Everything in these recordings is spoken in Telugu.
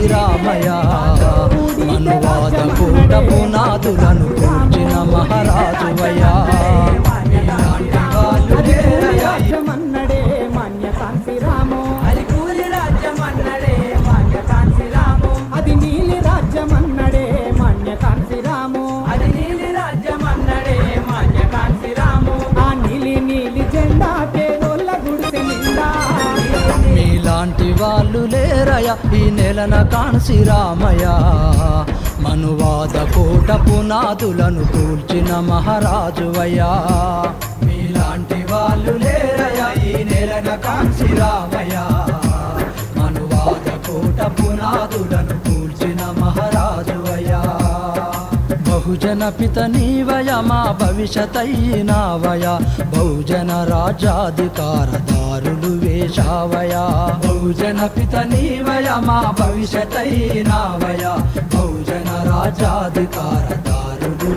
కాశీరామయ్య మనువాద కూటపు నాదులను కూర్చిన మహారాజువయా వాళ్ళు లేరయ ఈ నెలన రామయ మనువాద కోట పునాదులను కూల్చిన మహారాజువయ్యా. మీలాంటి వాళ్ళు లేరయ ఈ నెలన రామయ మనువాద కోట పునాదులను బహుజన పిత నీవయ మా భవిష్యతయ్యినావయ బహుజన రాజాధికార దారులు వేశావయ. బహుజన పిత నీవయ మా భవిష్యతయ్యినావయ బహుజన రాజాధికార దారులు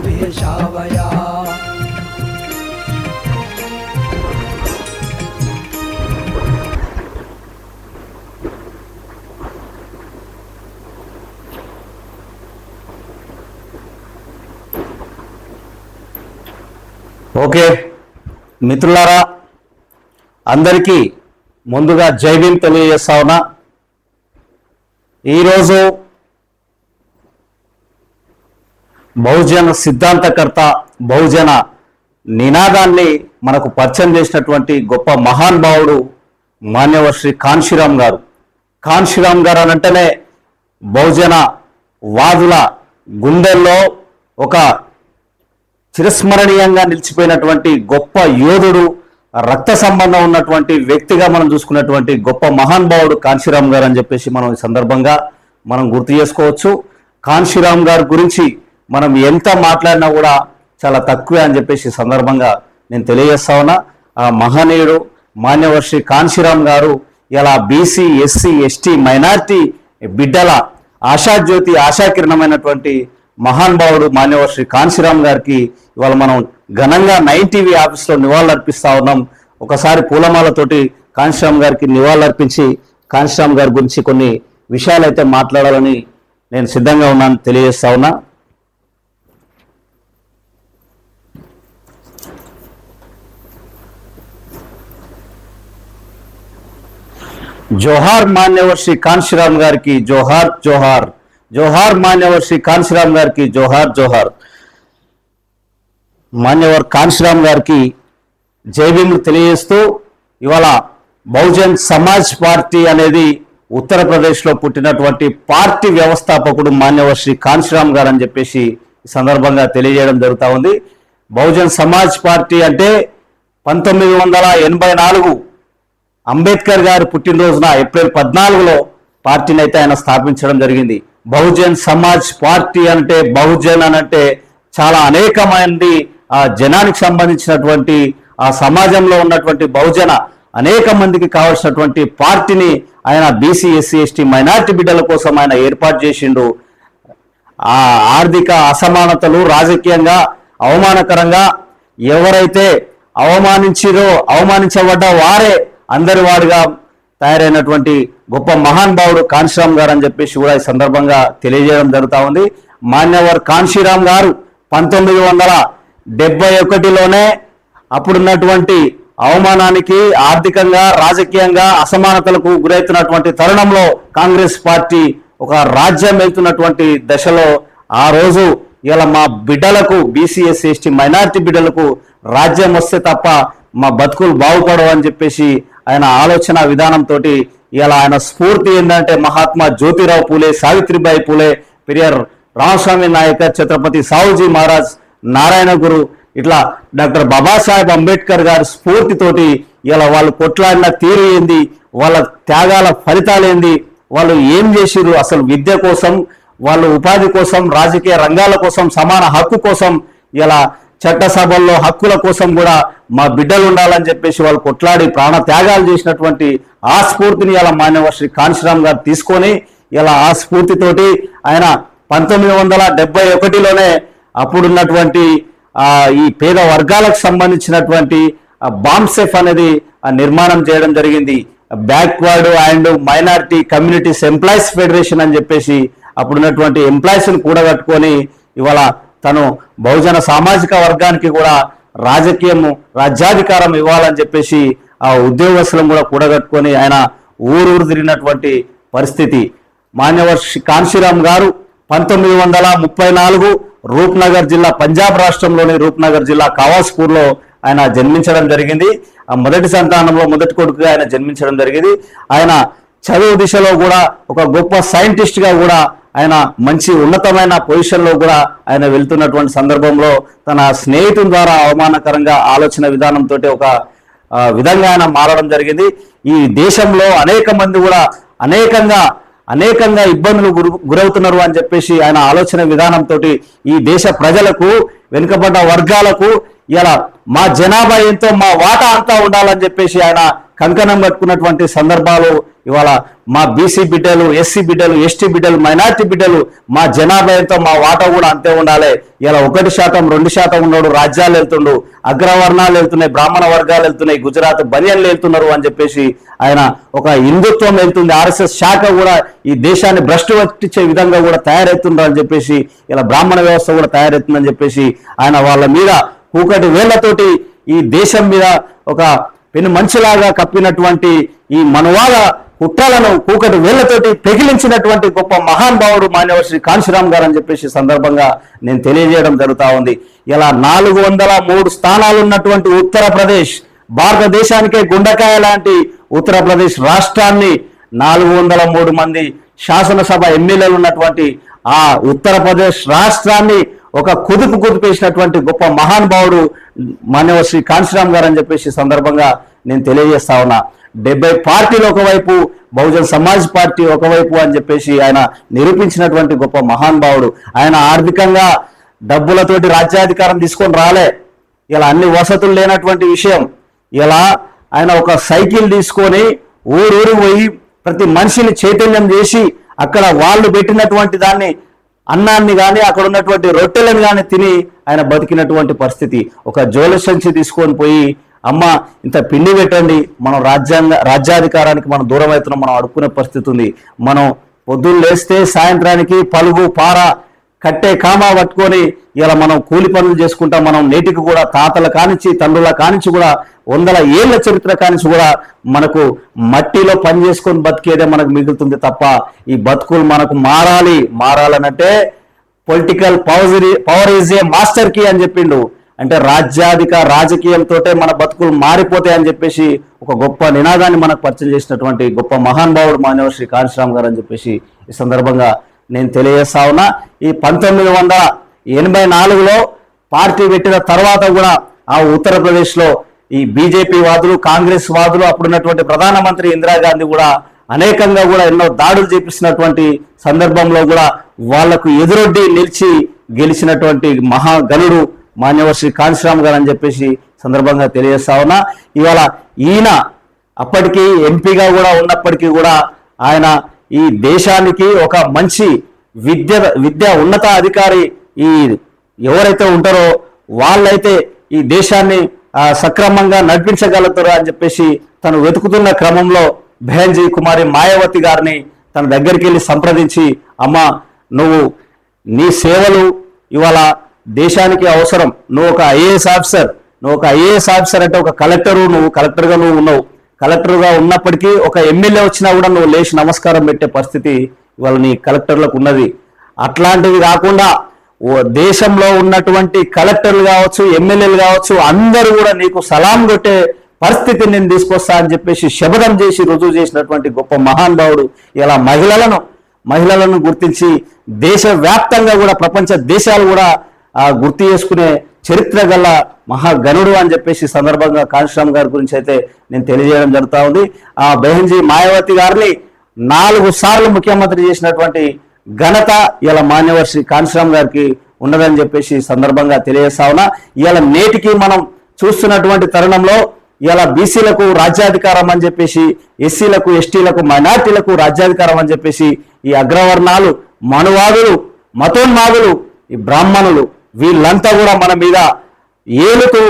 ఓకే. మిత్రులారా అందరికీ ముందుగా జై భీమ్ తెలియజేస్తా ఉన్నా. ఈరోజు బహుజన సిద్ధాంతకర్త బహుజన నినాదాన్ని మనకు పరిచయం చేసినటువంటి గొప్ప మహానుభావుడు మాన్యవ శ్రీ కాన్షిరామ్ గారు. కాన్షిరామ్ గారు అని అంటేనే బహుజన వాదుల గుండెల్లో ఒక చిరస్మరణీయంగా నిలిచిపోయినటువంటి గొప్ప యోధుడు రక్త సంబంధం ఉన్నటువంటి వ్యక్తిగా మనం చూసుకున్నటువంటి గొప్ప మహానుభావుడు కాంశీరామ్ గారు అని చెప్పేసి మనం ఈ సందర్భంగా మనం గుర్తు చేసుకోవచ్చు. కాంశీరామ్ గారి గురించి మనం ఎంత మాట్లాడినా కూడా చాలా తక్కువే అని చెప్పేసి సందర్భంగా నేను తెలియజేస్తా ఉన్నా. ఆ మహనీయుడు మాన్యవర్షి కాంశీరామ్ గారు ఇలా బీసీ ఎస్సీ ఎస్టీ మైనార్టీ బిడ్డల ఆశాజ్యోతి ఆశాకిరణమైనటువంటి మహానుభావుడు మాన్యవ శ్రీ కాంశీరామ్ గారికి ఇవాళ మనం ఘనంగా నైన్ టీవీ ఆఫీస్లో నివాళులర్పిస్తూ ఉన్నాం. ఒకసారి పూలమాలతోటి కాంశీరామ్ గారికి నివాళులర్పించి కాంశీరామ్ గారి గురించి కొన్ని విషయాలు అయితే మాట్లాడాలని నేను సిద్ధంగా ఉన్నాను తెలియజేస్తా ఉన్నా. జోహార్ మాన్యవర్ శ్రీ కాంశీరామ్ గారికి జోహార్ జోహార్. జోహార్ మాన్యవర్ శ్రీ కాంశీరామ్ గారికి జోహార్ జోహార్. మాన్యవర్ కాంశీరామ్ గారికి జైభీములు తెలియజేస్తూ ఇవాళ బహుజన్ సమాజ్ పార్టీ అనేది ఉత్తరప్రదేశ్లో పుట్టినటువంటి పార్టీ వ్యవస్థాపకుడు మాన్యవర్ శ్రీ కాన్సిరామ్ గారు అని చెప్పేసి సందర్భంగా తెలియజేయడం జరుగుతూ ఉంది. బహుజన్ సమాజ్ పార్టీ అంటే పంతొమ్మిది వందల ఎనభై నాలుగు అంబేద్కర్ గారి పుట్టినరోజున ఏప్రిల్ పద్నాలుగులో పార్టీని అయితే ఆయన స్థాపించడం జరిగింది. బహుజన్ సమాజ్ పార్టీ అంటే బహుజన్ అని అంటే చాలా అనేక మంది ఆ జనానికి సంబంధించినటువంటి ఆ సమాజంలో ఉన్నటువంటి బహుజన అనేక మందికి కావాల్సినటువంటి పార్టీని ఆయన బీసీ ఎస్సీ ఎస్టీ మైనార్టీ బిడ్డల కోసం ఆయన ఏర్పాటు చేసిండు. ఆ ఆర్థిక అసమానతలు రాజకీయంగా అవమానకరంగా ఎవరైతే అవమానించిరో అవమానించబడ్డ వారే అందరి వాడుగా తయారైనటువంటి గొప్ప మహానుభావుడు కాన్శీరామ్ గారు అని చెప్పేసి కూడా ఈ సందర్భంగా తెలియజేయడం జరుగుతా ఉంది. మాన్యవర్ కాన్శీరామ్ గారు పంతొమ్మిది వందల డెబ్బై ఒకటిలోనే అప్పుడున్నటువంటి అవమానానికి ఆర్థికంగా రాజకీయంగా అసమానతలకు గురవుతున్నటువంటి తరుణంలో కాంగ్రెస్ పార్టీ ఒక రాజ్యం వెళ్తున్నటువంటి దశలో ఆ రోజు ఇలా మా బిడ్డలకు బీసీఎస్ ఎస్టీ మైనార్టీ బిడ్డలకు రాజ్యం వస్తే తప్ప మా బతుకులు బాగుపడవు అని చెప్పేసి ఆయన ఆలోచన విధానంతో ఇలా ఆయన స్ఫూర్తి ఏంటంటే మహాత్మా జ్యోతిరావు పూలే సావిత్రిబాయి పూలే పెరియార్ రామస్వామి నాయక ఛత్రపతి సాహుజీ మహారాజ్ నారాయణ గురు ఇట్లా డాక్టర్ బాబాసాహెబ్ అంబేద్కర్ గారి స్ఫూర్తితోటి ఇలా వాళ్ళు కొట్లాడిన తీరు ఏంది వాళ్ళ త్యాగాల ఫలితాలు ఏంది వాళ్ళు ఏం చేసిరు అసలు విద్య కోసం వాళ్ళు ఉపాధి కోసం రాజకీయ రంగాల కోసం సమాన హక్కు కోసం ఇలా చట్టసభల్లో హక్కుల కోసం కూడా మా బిడ్డలు ఉండాలని చెప్పేసి వాళ్ళు కొట్లాడి ప్రాణ త్యాగాలు చేసినటువంటి ఆ స్ఫూర్తిని ఇలా మాన్యవ శ్రీ కాంశీరామ్ గారు తీసుకొని ఇలా ఆ స్ఫూర్తితోటి ఆయన పంతొమ్మిది వందల డెబ్బై ఒకటిలోనే అప్పుడున్నటువంటి ఈ పేద వర్గాలకు సంబంధించినటువంటి ఆ అనేది నిర్మాణం చేయడం జరిగింది. Backward and minority communities employees federation అని చెప్పేసి అప్పుడున్నటువంటి ఎంప్లాయీస్ని కూడగట్టుకొని ఇవాళ తను బహుజన సామాజిక వర్గానికి కూడా రాజకీయము రాజ్యాధికారం ఇవ్వాలని చెప్పేసి ఆ ఉద్యోగస్తులను కూడా కూడగట్టుకొని ఆయన ఊరూరు తిరిగినటువంటి పరిస్థితి. మాన్యవర్ కాన్శీరామ్ గారు పంతొమ్మిది వందల ముప్పై నాలుగు రూప్నగర్ జిల్లా పంజాబ్ రాష్ట్రంలోని రూప్నగర్ జిల్లా కావాస్పూర్లో ఆయన జన్మించడం జరిగింది. ఆ మొదటి సంతానంలో మొదటి కొడుకుగా ఆయన జన్మించడం జరిగింది. ఆయన చదువు దిశలో కూడా ఒక గొప్ప సైంటిస్ట్గా కూడా ఆయన మంచి ఉన్నతమైన పొజిషన్లో కూడా ఆయన వెళ్తున్నటువంటి సందర్భంలో తన స్నేహితుని ద్వారా అవమానకరంగా ఆలోచన విధానంతో ఒక విధంగా ఆయన మారడం జరిగింది. ఈ దేశంలో అనేక మంది కూడా అనేకంగా అనేకంగా ఇబ్బందులు గురు గురవుతున్నారు అని చెప్పేసి ఆయన ఆలోచన విధానంతో ఈ దేశ ప్రజలకు వెనుకబడ్డ వర్గాలకు ఇలా మా జనాభా ఎంతో మా వాటా అంతా ఉండాలని చెప్పేసి ఆయన కంకణం కట్టుకున్నటువంటి సందర్భాలు ఇవాళ మా బీసీ బిడ్డలు ఎస్సీ బిడ్డలు ఎస్టీ బిడ్డలు మైనార్టీ బిడ్డలు మా జనాభా ఎంతో మా వాటా కూడా అంతే ఉండాలి. ఇలా ఒకటి శాతం రెండు శాతం ఉన్నాడు రాజ్యాలు వెళ్తుండు అగ్రవర్ణాలు వెళ్తున్నాయి బ్రాహ్మణ వర్గాలు వెళ్తున్నాయి గుజరాత్ బనియన్లు వెళ్తున్నారు అని చెప్పేసి ఆయన ఒక హిందుత్వం వెళ్తుంది. ఆర్ఎస్ఎస్ శాఖ కూడా ఈ దేశాన్ని భ్రష్టు పట్టించే విధంగా కూడా తయారవుతుండ్రు అని చెప్పేసి ఇలా బ్రాహ్మణ వ్యవస్థ కూడా తయారవుతుందని చెప్పేసి ఆయన వాళ్ళ మీద కూకటి వేళ్ళతోటి ఈ దేశం మీద ఒక పెను మంచులాగా కప్పినటువంటి ఈ మనవాల కుట్రలను కూకటి వేళ్ళతోటి పెగిలించినటువంటి గొప్ప మహానుభావుడు మాన్యవ శ్రీ కాంశీరామ్ గారు అని చెప్పేసి సందర్భంగా నేను తెలియజేయడం జరుగుతా ఉంది. ఇలా నాలుగు వందల మూడు స్థానాలు ఉన్నటువంటి ఉత్తరప్రదేశ్ భారతదేశానికే గుండకాయ లాంటి ఉత్తరప్రదేశ్ రాష్ట్రాన్ని నాలుగు వందల మూడు మంది శాసనసభ ఎమ్మెల్యేలు ఉన్నటువంటి ఆ ఉత్తరప్రదేశ్ రాష్ట్రాన్ని ఒక కుదుపు కుదిపేసినటువంటి గొప్ప మహానుభావుడు మాన్యవ శ్రీ కాంశీరామ్ గారు అని చెప్పేసి సందర్భంగా నేను తెలియజేస్తా ఉన్నా. డెబ్బై పార్టీలు ఒకవైపు బహుజన్ సమాజ్ పార్టీ ఒకవైపు అని చెప్పేసి ఆయన నిరూపించినటువంటి గొప్ప మహానుభావుడు ఆయన ఆర్థికంగా డబ్బులతోటి రాజ్యాధికారం తీసుకొని రాలే. ఇలా అన్ని వసతులు లేనటువంటి విషయం. ఇలా ఆయన ఒక సైకిల్ తీసుకొని ఊరూరు పోయి ప్రతి మనిషిని చైతన్యం చేసి అక్కడ వాళ్ళు పెట్టినటువంటి దాన్ని అన్నాన్ని కానీ అక్కడ ఉన్నటువంటి రొట్టెలను కానీ తిని ఆయన బతికినటువంటి పరిస్థితి. ఒక జోల సంచి తీసుకొని పోయి అమ్మ ఇంత పిండి పెట్టండి. మనం రాజ్యాంగ రాజ్యాధికారానికి మనం దూరం అవుతున్నాం. మనం అడుక్కునే పరిస్థితి ఉంది. మనం పొద్దున్న లేస్తే సాయంత్రానికి పలుగు పార కట్టే కామా పట్టుకొని ఇలా మనం కూలి పనులు చేసుకుంటాం. మనం నేటికి కూడా తాతల కానించి తండ్రుల కానించి కూడా వందల ఏళ్ళ చరిత్ర కానించి కూడా మనకు మట్టిలో పని చేసుకొని బతికేదే మనకు మిగులుతుంది తప్ప ఈ బతుకులు మనకు మారాలి. మారాలనంటే political power power is a master key అని చెప్పిండు. అంటే రాజ్యాధిక రాజకీయంతో మన బతుకులు మారిపోతాయి అని చెప్పేసి ఒక గొప్ప నినాదాన్ని మనకు పరిచయం చేసినటువంటి గొప్ప మహానుభావుడు మానవ శ్రీ కాంశీరామ్ గారు అని చెప్పేసి ఈ సందర్భంగా నేను తెలియజేస్తా ఉన్నా ఈ పంతొమ్మిది వందల ఎనభై నాలుగులో పార్టీ పెట్టిన తర్వాత కూడా ఆ ఉత్తరప్రదేశ్లో ఈ బీజేపీ వాదులు కాంగ్రెస్ వాదులు అప్పుడున్నటువంటి ప్రధానమంత్రి ఇందిరాగాంధీ కూడా అనేకంగా కూడా ఎన్నో దాడులు చేపిస్తున్నటువంటి సందర్భంలో కూడా వాళ్ళకు ఎదురొడ్డి నిలిచి గెలిచినటువంటి మహాగణుడు మాన్యవర్ శ్రీ కాంశీరామ్ గారు అని చెప్పేసి సందర్భంగా తెలియజేస్తా ఉన్నా. ఇవాళ ఈయన అప్పటికి ఎంపీగా కూడా ఉన్నప్పటికీ కూడా ఆయన ఈ దేశానికి ఒక మంచి విద్య విద్య ఉన్నత అధికారి ఈ ఎవరైతే ఉంటారో వాళ్ళైతే ఈ దేశాన్ని సక్రమంగా నడిపించగలుగుతారో అని చెప్పేసి తను వెతుకుతున్న క్రమంలో బెహన్జీ కుమారి మాయావతి గారిని తన దగ్గరికి వెళ్ళి సంప్రదించి అమ్మ నువ్వు నీ సేవలు ఇవాళ దేశానికి అవసరం. నువ్వు ఒక ఐఏఎస్ ఆఫీసర్. నువ్వు ఒక ఐఏఎస్ ఆఫీసర్ అంటే ఒక కలెక్టరు నువ్వు కలెక్టర్గా నువ్వు ఉన్నావు. కలెక్టర్గా ఉన్నప్పటికీ ఒక ఎమ్మెల్యే వచ్చినా కూడా నువ్వు లేచి నమస్కారం పెట్టే పరిస్థితి ఇవాళ నీ కలెక్టర్లకు ఉన్నది. అట్లాంటివి కాకుండా దేశంలో ఉన్నటువంటి కలెక్టర్లు కావచ్చు ఎమ్మెల్యేలు కావచ్చు అందరూ కూడా నీకు సలాం కొట్టే పరిస్థితి నేను తీసుకొస్తా అని చెప్పేసి శబదం చేసి రుజువు చేసినటువంటి గొప్ప మహానుభావుడు ఇలా మహిళలను మహిళలను గుర్తించి దేశవ్యాప్తంగా కూడా ప్రపంచ దేశాలు కూడా గుర్తు చేసుకునే చరిత్ర గల మహాగణుడు అని చెప్పేసి సందర్భంగా కాంశ్రామ్ గారి గురించి అయితే నేను తెలియజేయడం జరుగుతా ఉంది. ఆ బెహన్జీ మాయావతి గారిని నాలుగు సార్లు ముఖ్యమంత్రి చేసినటువంటి ఘనత ఇలా మాన్యవర్ శ్రీ కాంశ్రామ్ గారికి ఉన్నదని చెప్పేసి సందర్భంగా తెలియజేస్తా ఉన్నా. ఇలా నేటికి మనం చూస్తున్నటువంటి తరుణంలో ఇలా బీసీలకు రాజ్యాధికారం అని చెప్పేసి ఎస్సీలకు ఎస్టీలకు మైనార్టీలకు రాజ్యాధికారం అని చెప్పేసి ఈ అగ్రవర్ణాలు మనువాదులు మతోన్మాదులు ఈ బ్రాహ్మణులు వీళ్ళంతా కూడా మన మీద ఏలుకు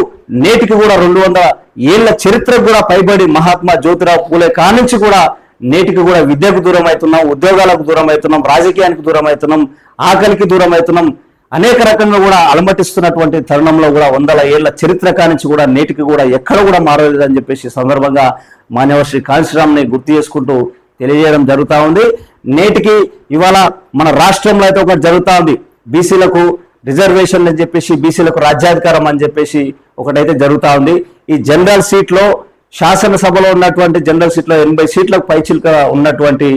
నేటికి కూడా రెండు వందల ఏళ్ళ చరిత్రకు కూడా పైబడి మహాత్మా జ్యోతిరావు పూలే కానించి కూడా నేటికి కూడా విద్యకు దూరం అవుతున్నాం ఉద్యోగాలకు దూరం అవుతున్నాం రాజకీయానికి దూరం అవుతున్నాం ఆకలికి దూరం అవుతున్నాం అనేక రకంగా కూడా అలమటిస్తున్నటువంటి తరుణంలో కూడా వందల ఏళ్ళ చరిత్ర కానించి కూడా నేటికి కూడా ఎక్కడ కూడా మారలేదని చెప్పేసి సందర్భంగా మాన్యవర్ శ్రీ కాంశీరామ్ని గుర్తు చేసుకుంటూ తెలియజేయడం జరుగుతూ ఉంది. నేటికి ఇవాళ మన రాష్ట్రంలో అయితే ఒకటి జరుగుతూ ఉంది. బీసీలకు రిజర్వేషన్ అని చెప్పేసి బీసీలకు రాజ్యాధికారం అని చెప్పేసి ఒకటైతే జరుగుతూ ఉంది. ఈ జనరల్ సీట్లో శాసనసభలో ఉన్నటువంటి జనరల్ సీట్లో ఎనభై సీట్లకు పైచిలుక ఉన్నటువంటి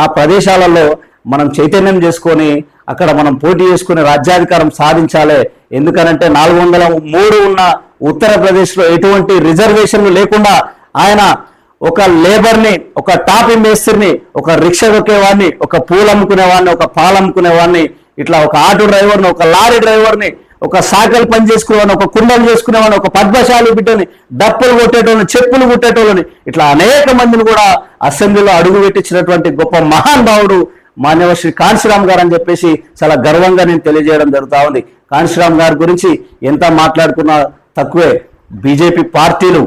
ఆ ప్రదేశాలలో మనం చైతన్యం చేసుకొని అక్కడ మనం పోటీ చేసుకుని రాజ్యాధికారం సాధించాలి. ఎందుకనంటే నాలుగు వందల మూడు ఉన్న ఉత్తరప్రదేశ్లో ఎటువంటి రిజర్వేషన్లు లేకుండా ఆయన ఒక లేబర్ని ఒక టాపి మేస్త్రిని ఒక రిక్షా దొక్కేవాడిని ఒక పూలు అమ్ముకునేవాడిని ఒక పాలు అమ్ముకునేవాడిని ఇట్లా ఒక ఆటో డ్రైవర్ని ఒక లారీ డ్రైవర్ని ఒక సాకలు పని చేసుకునేవాడిని ఒక కుండలు చేసుకునేవాడిని ఒక పద్మశాలి బిడ్డని డప్పులు కొట్టేటోళ్ళని చెప్పులు కొట్టేటోళ్ళని ఇట్లా అనేక మందిని కూడా అసెంబ్లీలో అడుగు పెట్టించినటువంటి గొప్ప మహానుభావుడు మాన్యవ శ్రీ కాంశీరామ్ గారు అని చెప్పేసి చాలా గర్వంగా నేను తెలియజేయడం జరుగుతా ఉంది. కాంశీరామ్ గారి గురించి ఎంత మాట్లాడుకున్నా తక్కువే. బీజేపీ పార్టీలు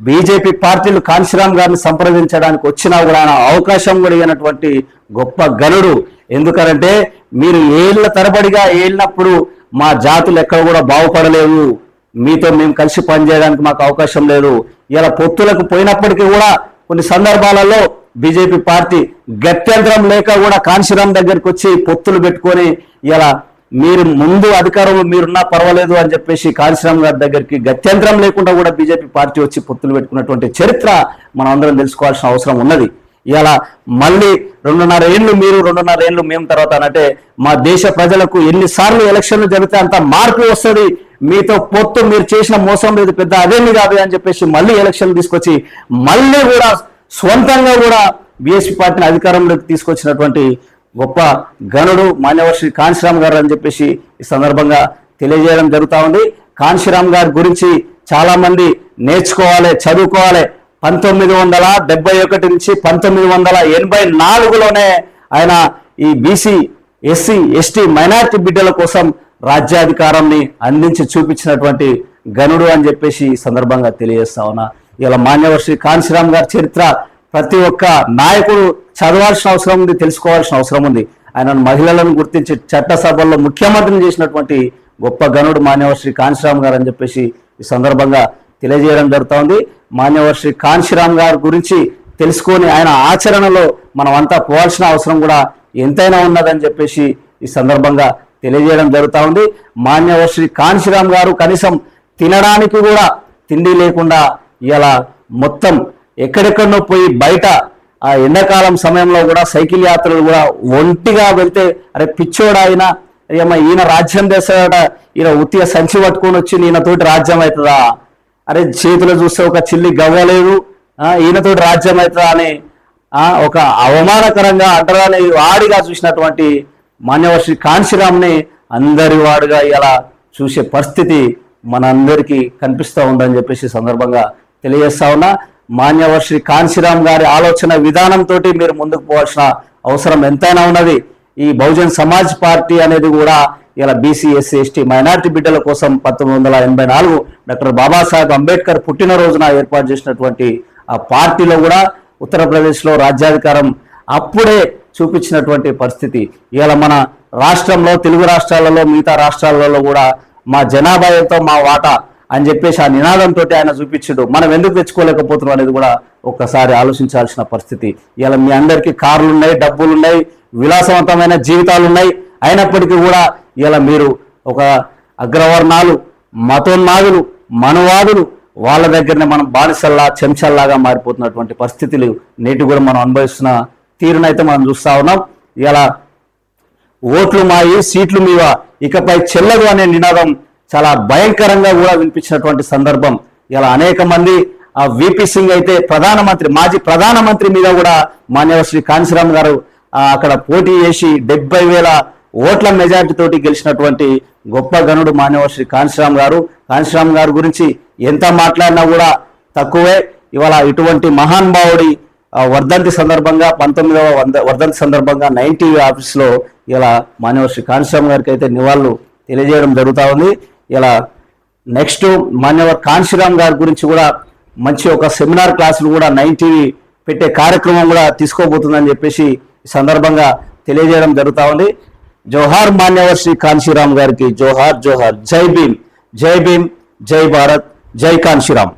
బీజేపీ పార్టీలు కాంశీరామ్ గారిని సంప్రదించడానికి వచ్చినా కూడా ఆయన అవకాశం కూడా ఇవ్వనటువంటి గొప్ప గనుడు. ఎందుకనంటే మీరు ఏళ్ళ తరబడిగా ఏళ్ళినప్పుడు మా జాతులు ఎక్కడ కూడా బాగుపడలేవు మీతో మేము కలిసి పనిచేయడానికి మాకు అవకాశం లేదు. ఇలా పొత్తులకు పోయినప్పటికీ కూడా కొన్ని సందర్భాలలో బీజేపీ పార్టీ గత్యంతరం లేక కూడా కాంశీరామ్ దగ్గరికి వచ్చి పొత్తులు పెట్టుకొని ఇలా మీరు ముందు అధికారంలో మీరున్నా పర్వాలేదు అని చెప్పేసి కాంశీరామ్ గారి దగ్గరికి గత్యంతరం లేకుండా కూడా బీజేపీ పార్టీ వచ్చి పొత్తులు పెట్టుకున్నటువంటి చరిత్ర మనం అందరం తెలుసుకోవాల్సిన అవసరం ఉన్నది. ఇలా మళ్ళీ రెండున్నర ఏళ్ళు మీరు రెండున్నర ఏళ్ళు మేము తర్వాత అంటే మా దేశ ప్రజలకు ఎన్నిసార్లు ఎలక్షన్లు జరిగితే అంత మార్పు వస్తుంది. మీతో పొత్తు మీరు చేసిన మోసం లేదు పెద్ద అదేమి కాదు అని చెప్పేసి మళ్ళీ ఎలక్షన్లు తీసుకొచ్చి మళ్ళీ కూడా స్వంతంగా కూడా బీఎస్పీ పార్టీని అధికారంలోకి తీసుకొచ్చినటువంటి గొప్ప గనుడు మాన్యవర్ శ్రీ కాంశీరామ్ గారు అని చెప్పేసి ఈ సందర్భంగా తెలియజేయడం జరుగుతా ఉంది. కాంశీరామ్ గారి గురించి చాలామంది నేర్చుకోవాలి చదువుకోవాలి. పంతొమ్మిది వందల డెబ్బై ఒకటి నుంచి పంతొమ్మిది వందల ఎనభై నాలుగులోనే ఆయన ఈ బీసీ ఎస్సీ ఎస్టీ మైనారిటీ బిడ్డల కోసం రాజ్యాధికారాన్ని అందించి చూపించినటువంటి గనుడు అని చెప్పేసి ఈ సందర్భంగా తెలియజేస్తా ఉన్నా. ఇలా మాన్యవర్ శ్రీ కాంశీరామ్ గారి చరిత్ర ప్రతి ఒక్క నాయకుడు చదవాల్సిన అవసరం ఉంది తెలుసుకోవాల్సిన అవసరం ఉంది. ఆయన మహిళలను గుర్తించి చట్టసభల్లో ముఖ్యమంత్రిని చేసినటువంటి గొప్ప గనుడు మాన్యవ శ్రీ కాంశీరామ్ గారు అని చెప్పేసి ఈ సందర్భంగా తెలియజేయడం జరుగుతోంది. మాన్యవర్ శ్రీ కాంశీరామ్ గారి గురించి తెలుసుకొని ఆయన ఆచరణలో మనం అంతా పోవాల్సిన అవసరం కూడా ఎంతైనా ఉన్నదని చెప్పేసి ఈ సందర్భంగా తెలియజేయడం జరుగుతూ ఉంది మాన్యవర్ శ్రీ కాంశీరామ్ గారు కనీసం తినడానికి కూడా తిండి లేకుండా ఇలా మొత్తం ఎక్కడెక్కడనో పోయి బయట ఆ ఎండాకాలం సమయంలో కూడా సైకిల్ యాత్రలు కూడా ఒంటిగా వెళ్తే అరే పిచ్చోడా ఆయన ఈయన రాజ్యం చేస్తాడట ఈయన ఉత్తిగా సంచి పట్టుకొని వచ్చి ఈయనతోటి రాజ్యం అవుతుందా? అరే చేతిలో చూస్తే ఒక చిల్లి గవ్వలేదు ఈయనతో ఈయనతోటి రాజ్యం అవుతుందా అని ఒక అవమానకరంగా అడ్డరాని వాడిగా చూసినటువంటి మాన్యవర్షి కాంశీరామ్ని అందరి వాడుగా ఇలా చూసే పరిస్థితి మనందరికీ కనిపిస్తూ ఉందని చెప్పేసి సందర్భంగా తెలియజేస్తా ఉన్నా. మాన్యవర్షి కాంశీరామ్ గారి ఆలోచన విధానంతో మీరు ముందుకు పోవాల్సిన అవసరం ఎంతైనా ఉన్నది. ఈ బహుజన్ సమాజ్ పార్టీ అనేది కూడా ఇలా బీసీ ఎస్సీ ఎస్టీ మైనార్టీ బిడ్డల కోసం పంతొమ్మిది వందల ఎనభై నాలుగు డాక్టర్ బాబాసాహెబ్ అంబేద్కర్ పుట్టినరోజున ఏర్పాటు చేసినటువంటి ఆ పార్టీలో కూడా ఉత్తరప్రదేశ్లో రాజ్యాధికారం అప్పుడే చూపించినటువంటి పరిస్థితి. ఇవాళ మన రాష్ట్రంలో తెలుగు రాష్ట్రాలలో మిగతా రాష్ట్రాలలో కూడా మా జనాభా ఎంతో మా వాటా అని చెప్పేసి ఆ నినాదంతో ఆయన చూపించడు. మనం ఎందుకు తెచ్చుకోలేకపోతున్నాం అనేది కూడా ఒక్కసారి ఆలోచించాల్సిన పరిస్థితి. ఇలా మీ అందరికీ కార్లు ఉన్నాయి డబ్బులు ఉన్నాయి విలాసవంతమైన జీవితాలు ఉన్నాయి అయినప్పటికీ కూడా ఇలా మీరు ఒక అగ్రవర్ణాలు మతోన్మాదులు మనవాదులు వాళ్ళ దగ్గరనే మనం బానిసల్లా చెంచల్లాగా మారిపోతున్నటువంటి పరిస్థితులు నేటి కూడా మనం అనుభవిస్తున్న తీరునైతే మనం చూస్తా ఉన్నాం. ఇలా ఓట్లు మాయి సీట్లు మీవ ఇకపై చెల్లదు అనే నినాదం చాలా భయంకరంగా కూడా వినిపించినటువంటి సందర్భం. ఇలా అనేక మంది ఆ విపి సింగ్ అయితే ప్రధానమంత్రి మాజీ ప్రధానమంత్రి మీద కూడా మాన్యవ శ్రీ కాంశీరామ్ గారు అక్కడ పోటీ చేసి డెబ్బై వేల ఓట్ల మెజార్టీ తోటి గెలిచినటువంటి గొప్ప గనుడు మాన్యవ శ్రీ కాంశీరామ్ గారు. కాంశీరామ్ గారి గురించి ఎంత మాట్లాడినా కూడా తక్కువే. ఇవాళ ఇటువంటి మహానుభావుడి వర్ధంతి సందర్భంగా పంతొమ్మిదవ వంద- వర్ధంతి సందర్భంగా నైన్టీ ఆఫీస్లో ఇలా మాన్యవ శ్రీ కాంశీరామ్ గారికి అయితే నివాళులు తెలియజేయడం జరుగుతూ ఉంది. ఇలా నెక్స్ట్ మాన్యవర్ కాంశీరామ్ గారి గురించి కూడా మంచి ఒక సెమినార్ క్లాసులు కూడా నైన్ టీవీ పెట్టే కార్యక్రమం కూడా తీసుకోబోతుందని చెప్పేసి సందర్భంగా తెలియజేయడం జరుగుతూ ఉంది. జోహార్ మాన్యవర్ శ్రీ కాంశీరామ్ గారికి జోహార్ జోహార్ జై భీమ్ జై భీమ్ జై భారత్ జై కాంశీరామ్